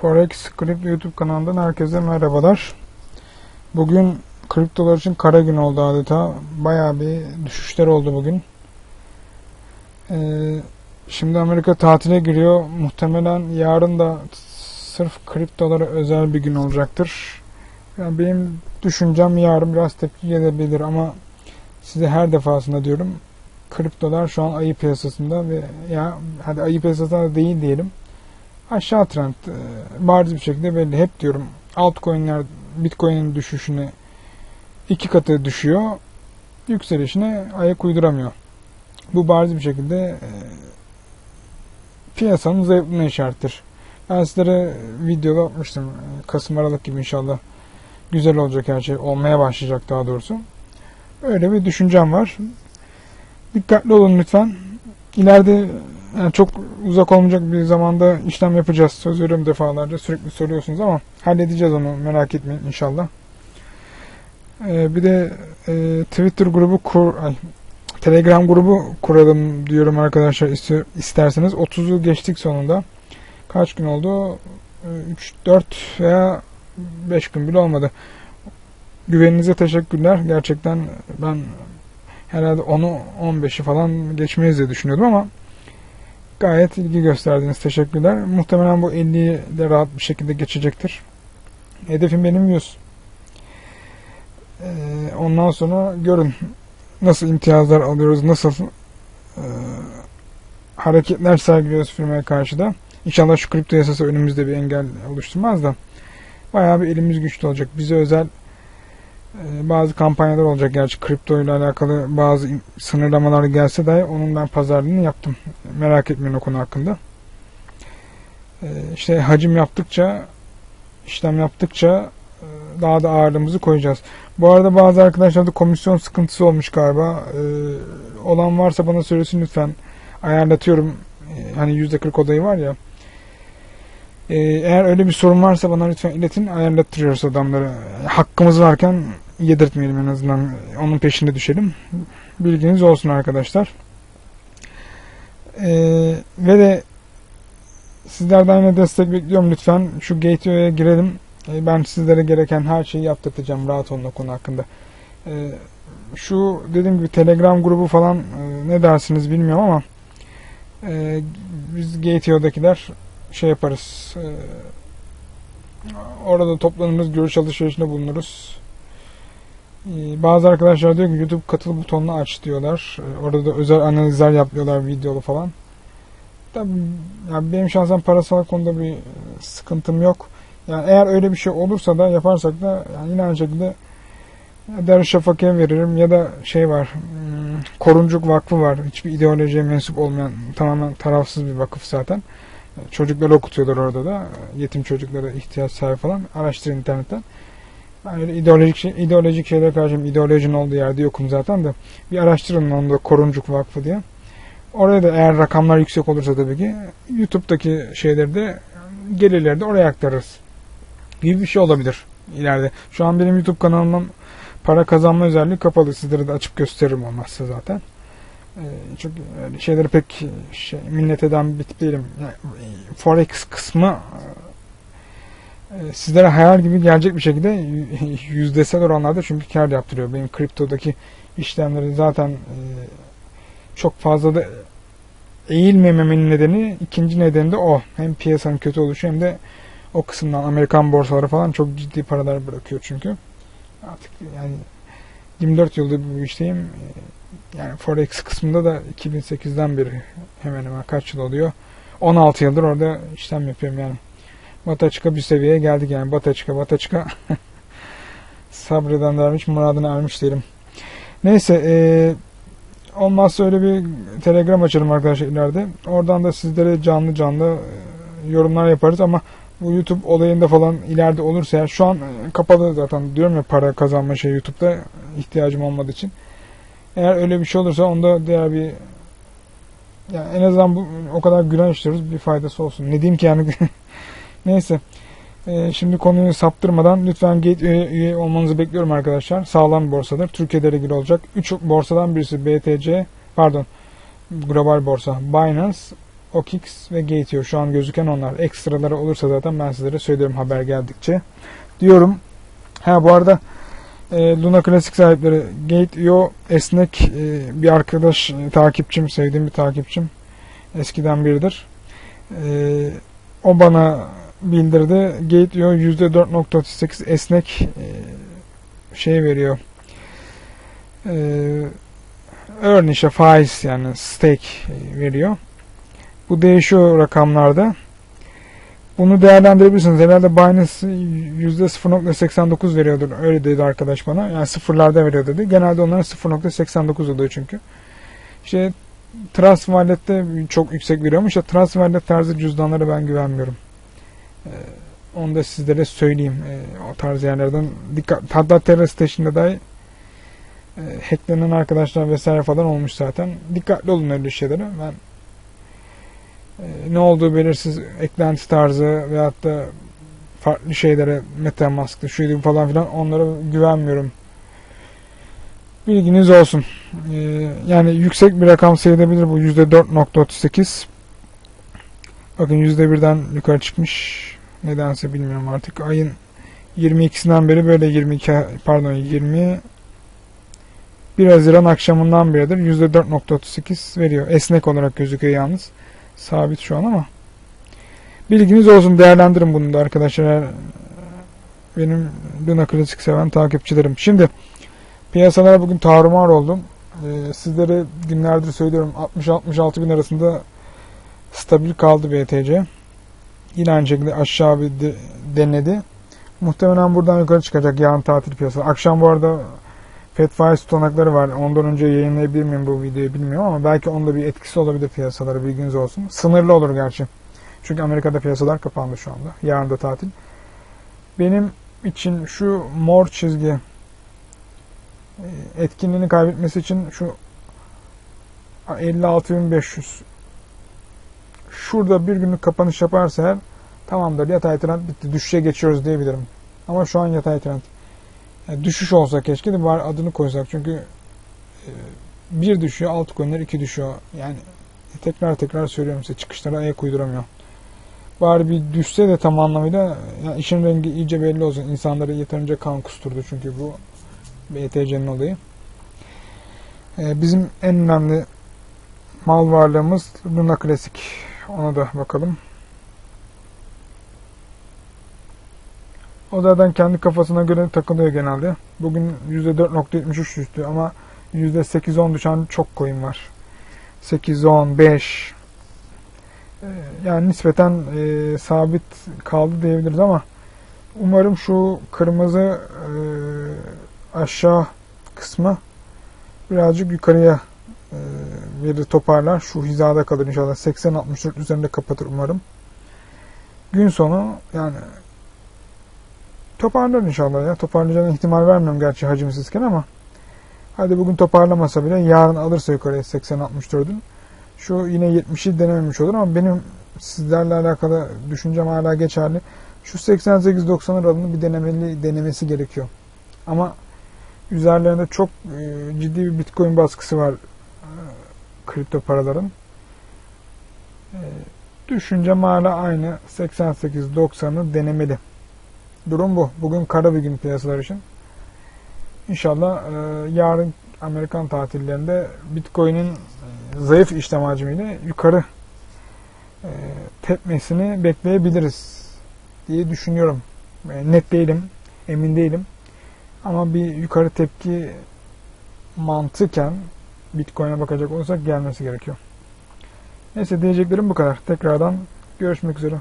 Forex Script YouTube kanalından herkese merhabalar. Bugün kriptolar için kara gün oldu adeta. Bayağı bir düşüşler oldu bugün. Ee, şimdi Amerika tatile giriyor. Muhtemelen yarın da sırf kriptolara özel bir gün olacaktır. Yani benim düşüncem yarın biraz tepki gelebilir ama size her defasında diyorum kriptolar şu an ayı piyasasında ve ya hadi ayı piyasasında değil diyelim aşağı trend e, bariz bir şekilde belli. Hep diyorum altcoin'ler Bitcoin'in düşüşüne iki katı düşüyor. Yükselişine ayak uyduramıyor. Bu bariz bir şekilde e, piyasanın zayıflığına işarettir. Ben sizlere videoda atmıştım. E, Kasım Aralık gibi inşallah güzel olacak her şey. Olmaya başlayacak daha doğrusu. Öyle bir düşüncem var. Dikkatli olun lütfen. İleride yani çok uzak olmayacak bir zamanda işlem yapacağız. Söz veriyorum defalarca. Sürekli soruyorsunuz ama halledeceğiz onu. Merak etmeyin inşallah. Ee, bir de e, Twitter grubu kur, ay, Telegram grubu kuralım diyorum arkadaşlar isterseniz. 30'u geçtik sonunda. Kaç gün oldu? 3, 4 veya 5 gün bile olmadı. Güveninize teşekkürler. Gerçekten ben herhalde 10'u 15'i falan geçmeyiz diye düşünüyordum ama gayet ilgi gösterdiniz. Teşekkürler. Muhtemelen bu 50'yi de rahat bir şekilde geçecektir. Hedefim benim 100. Ee, ondan sonra görün nasıl imtiyazlar alıyoruz, nasıl e, hareketler sergiliyoruz firmaya karşı da. İnşallah şu kripto yasası önümüzde bir engel oluşturmaz da bayağı bir elimiz güçlü olacak. Bize özel bazı kampanyalar olacak. Gerçi kripto ile alakalı bazı sınırlamalar gelse dahi onun ben pazarlığını yaptım. Merak etmeyin o konu hakkında. E, işte hacim yaptıkça işlem yaptıkça e, daha da ağırlığımızı koyacağız. Bu arada bazı arkadaşlarda komisyon sıkıntısı olmuş galiba. Olan varsa bana söylesin lütfen. Ayarlatıyorum. Hani %40 odayı var ya. Eğer öyle bir sorun varsa bana lütfen iletin. Ayarlattırıyoruz adamları. Hakkımız varken yedirtmeyelim en azından. Onun peşinde düşelim. Bilginiz olsun arkadaşlar. Ee, ve de sizlerden yine destek bekliyorum lütfen. Şu Gateo'ya girelim. Ee, ben sizlere gereken her şeyi yaptırtacağım. Rahat olun o konu hakkında. Ee, şu dediğim gibi Telegram grubu falan e, ne dersiniz bilmiyorum ama e, biz Gateo'dakiler şey yaparız. E, orada toplanırız, görüş alışverişinde bulunuruz. Ee, bazı arkadaşlar diyor ki YouTube katıl butonunu aç diyorlar. Ee, orada da özel analizler yapıyorlar videolu falan. Tabii yani benim şahsen parasal konuda bir sıkıntım yok. Yani eğer öyle bir şey olursa da yaparsak da yani yine aynı şekilde Darüşşafaka'ya veririm ya da şey var hmm, Koruncuk Vakfı var. Hiçbir ideolojiye mensup olmayan tamamen tarafsız bir vakıf zaten. Çocukları okutuyorlar orada da. Yetim çocuklara ihtiyaç sahibi falan. Araştırın internetten. Ben öyle ideolojik, şey, ideolojik şeylere karşıyım. İdeolojinin olduğu yerde yokum zaten de. Bir araştırın onu da Koruncuk Vakfı diye. Oraya da eğer rakamlar yüksek olursa tabii ki YouTube'daki şeyleri de gelirleri de oraya aktarırız. Gibi bir şey olabilir ileride. Şu an benim YouTube kanalımdan para kazanma özelliği kapalı. Sizlere de açıp gösteririm olmazsa zaten. Ee, çok şeyleri pek şey, minnet eden bir tip değilim. Yani, Forex kısmı e, sizlere hayal gibi gelecek bir şekilde yüzdesel oranlarda çünkü kar yaptırıyor. Benim kriptodaki işlemleri zaten e, çok fazla da eğilmememin nedeni ikinci nedeni de o. Hem piyasanın kötü oluşu hem de o kısımdan Amerikan borsaları falan çok ciddi paralar bırakıyor çünkü. Artık yani 24 yıldır bu işteyim. Yani Forex kısmında da 2008'den beri hemen hemen kaç yıl oluyor. 16 yıldır orada işlem yapıyorum yani. Bataçka bir seviyeye geldik yani. Bataçka, Bataçka sabreden dermiş, muradına ermiş derim. Neyse, e, olmazsa öyle bir telegram açalım arkadaşlar ileride. Oradan da sizlere canlı canlı e, yorumlar yaparız ama bu YouTube olayında falan ileride olursa yani şu an e, kapalı zaten diyorum ya para kazanma şey YouTube'da ihtiyacım olmadığı için. Eğer öyle bir şey olursa onda diğer bir yani en azından bu o kadar günah işliyoruz bir faydası olsun. Ne diyeyim ki yani Neyse. Ee, şimdi konuyu saptırmadan lütfen Gate üye, üye olmanızı bekliyorum arkadaşlar. Sağlam borsadır. Türkiye'de ilgili olacak. 3 borsadan birisi BTC, pardon global borsa Binance, OKX ve Gateo şu an gözüken onlar. Ekstraları olursa zaten ben sizlere söylerim haber geldikçe. Diyorum. Ha bu arada e, Luna Classic sahipleri Gate.io esnek e, bir arkadaş e, takipçim, sevdiğim bir takipçim. Eskiden biridir. E, o bana bildirdi. Gate.io %4.38 esnek e, şey veriyor. E, earn işte faiz yani stake veriyor. Bu değişiyor rakamlarda. Bunu değerlendirebilirsiniz. Herhalde Binance %0.89 veriyordur. Öyle dedi arkadaş bana. Yani sıfırlarda veriyor dedi. Genelde onların 0.89 oluyor çünkü. İşte Trust Wallet'te çok yüksek veriyormuş. Trust Wallet tarzı cüzdanlara ben güvenmiyorum. Ee, onu da sizlere söyleyeyim. Ee, o tarz yerlerden dikkat. Hatta Terra Station'da dahi e, hacklenen arkadaşlar vesaire falan olmuş zaten. Dikkatli olun öyle şeylere. Ben e, ne olduğu belirsiz eklenti tarzı veyahut da farklı şeylere Metamask'tı şuydu falan filan onlara güvenmiyorum. Bilginiz olsun. E, yani yüksek bir rakam sayılabilir bu %4.38. Bakın %1'den yukarı çıkmış. Nedense bilmiyorum artık. Ayın 22'sinden beri böyle 22 pardon 20 1 Haziran akşamından beridir %4.38 veriyor. Esnek olarak gözüküyor yalnız. Sabit şu an ama. Bilginiz olsun değerlendirin bunu da arkadaşlar. Benim Luna Klasik seven takipçilerim. Şimdi piyasalar bugün tarumar oldu. Ee, sizlere günlerdir söylüyorum 60-66 bin arasında stabil kaldı BTC. Yine aynı şekilde aşağı bir de, denedi. Muhtemelen buradan yukarı çıkacak yarın tatil piyasası. Akşam bu arada Fed faiz tutanakları var. Ondan önce yayınlayabilir miyim bu videoyu bilmiyorum ama belki onda bir etkisi olabilir piyasalara bilginiz olsun. Sınırlı olur gerçi. Çünkü Amerika'da piyasalar kapandı şu anda. Yarın da tatil. Benim için şu mor çizgi e, etkinliğini kaybetmesi için şu 56.500 şurada bir günlük kapanış yaparsa eğer tamamdır yatay trend bitti. Düşüşe geçiyoruz diyebilirim. Ama şu an yatay trend. Yani düşüş olsa keşke de var adını koysak. Çünkü e, bir düşüyor, altı coinler iki düşüyor. Yani tekrar tekrar söylüyorum size çıkışlara ayak uyduramıyor. Bari bir düşse de tam anlamıyla yani işin rengi iyice belli olsun. İnsanları yeterince kan kusturdu çünkü bu BTC'nin olayı. Ee, bizim en önemli mal varlığımız Luna Classic. Ona da bakalım. O zaten kendi kafasına göre takılıyor genelde. Bugün %4.73 düştü ama %8-10 düşen çok coin var. 8-10, 5 yani nispeten e, sabit kaldı diyebiliriz ama umarım şu kırmızı e, aşağı kısmı birazcık yukarıya verir toparlar. Şu hizada kalır inşallah. 80-64 üzerinde kapatır umarım. Gün sonu yani toparlar inşallah ya. Toparlayacağına ihtimal vermiyorum gerçi hacimsizken ama hadi bugün toparlamasa bile yarın alırsa yukarıya 80-64'ün şu yine 70'i denememiş olur ama benim sizlerle alakalı düşüncem hala geçerli. Şu 88-90 aralığını bir denemeli denemesi gerekiyor. Ama üzerlerinde çok e, ciddi bir Bitcoin baskısı var kripto paraların. E, düşüncem hala aynı 88-90'ı denemeli. Durum bu. Bugün kara bir gün piyasalar için. İnşallah e, yarın Amerikan tatillerinde Bitcoin'in e, zayıf işlem hacmiyle yukarı e, tepmesini bekleyebiliriz diye düşünüyorum. E, net değilim, emin değilim. Ama bir yukarı tepki mantıken Bitcoin'e bakacak olursak gelmesi gerekiyor. Neyse diyeceklerim bu kadar. Tekrardan görüşmek üzere.